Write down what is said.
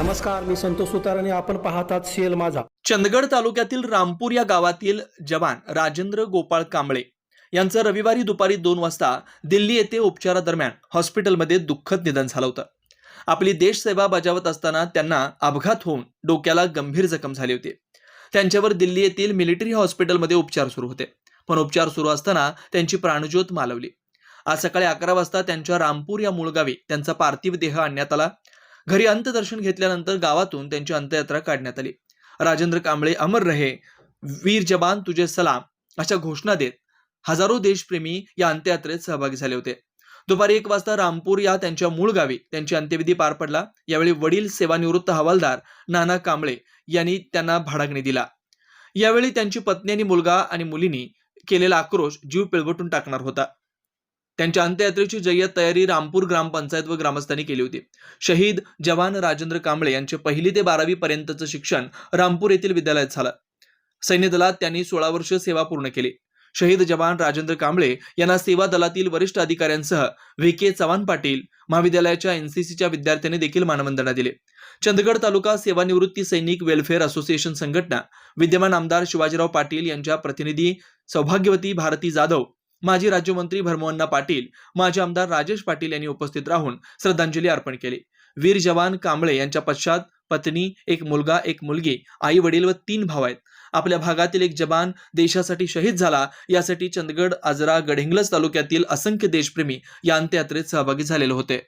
नमस्कार मी संतोष सुतार आणि आपण पाहतात सीएल माझा. चंदगड तालुक्यातील रामपूर या गावातील जवान राजेंद्र गोपाळ कांबळे यांचं रविवारी दुपारी दोन वाजता दिल्ली येथे उपचारादरम्यान हॉस्पिटलमध्ये दुःखद निधन झालं होतं. आपली देशसेवा बजावत असताना त्यांना अपघात होऊन डोक्याला गंभीर जखम झाली होती. त्यांच्यावर दिल्ली येथील मिलिटरी हॉस्पिटलमध्ये उपचार सुरू होते. पण उपचार सुरू असताना त्यांची प्राणज्योत मालवली. आज सकाळी अकरा वाजता त्यांच्या रामपूर या मूळ गावी त्यांचा पार्थिव देह आणण्यात आला. घरी अंत्यदर्शन घेतल्यानंतर गावातून त्यांची अंत्ययात्रा काढण्यात आली. राजेंद्र कांबळे अमर रहे वीर जबान तुझे सलाम अशा घोषणा देत हजारो देशप्रेमी या अंत्ययात्रेत सहभागी झाले होते. दुपारी एक वाजता रामपूर या त्यांच्या मूळ गावी त्यांची अंत्यविधी पार पडला. यावेळी वडील सेवानिवृत्त हवालदार नाना कांबळे यांनी त्यांना भाडागणी दिला. यावेळी त्यांची पत्नी आणि मुलगा आणि मुलींनी केलेला आक्रोश जीव पिळवटून टाकणार होता. त्यांच्या अंत्ययात्रेची जय्यत तयारी रामपूर ग्रामपंचायत व ग्रामस्थांनी केली होती. शहीद जवान राजेंद्र कांबळे यांचे पहिली ते बारावी पर्यंतचं शिक्षण रामपूर येथील विद्यालयात झालं. सैन्य दलात त्यांनी सोळा वर्ष सेवा पूर्ण केली. शहीद जवान राजेंद्र कांबळे यांना सेवा दलातील वरिष्ठ अधिकाऱ्यांसह व्ही. के. चव्हाण पाटील महाविद्यालयाच्या एनसीसीच्या विद्यार्थ्यांनी देखील मानवंदना दिली. चंदगड तालुका सेवानिवृत्ती सैनिक वेलफेअर असोसिएशन संघटना विद्यमान आमदार शिवाजीराव पाटील यांच्या प्रतिनिधी सौभाग्यवती भारती जाधव माजी राज्यमंत्री भरमोहन्ना पाटील माजी आमदार राजेश पाटील यांनी उपस्थित राहून श्रद्धांजली अर्पण केली. वीर जवान कांबळे यांच्या पश्चात पत्नी एक मुलगा एक मुलगी आई वडील व तीन भाव आहेत. आपल्या भागातील एक जवान देशासाठी शहीद झाला यासाठी चंदगड आजरा गडहिंग्लज तालुक्यातील असंख्य देशप्रेमी या अंत्ययात्रेत सहभागी झालेले होते.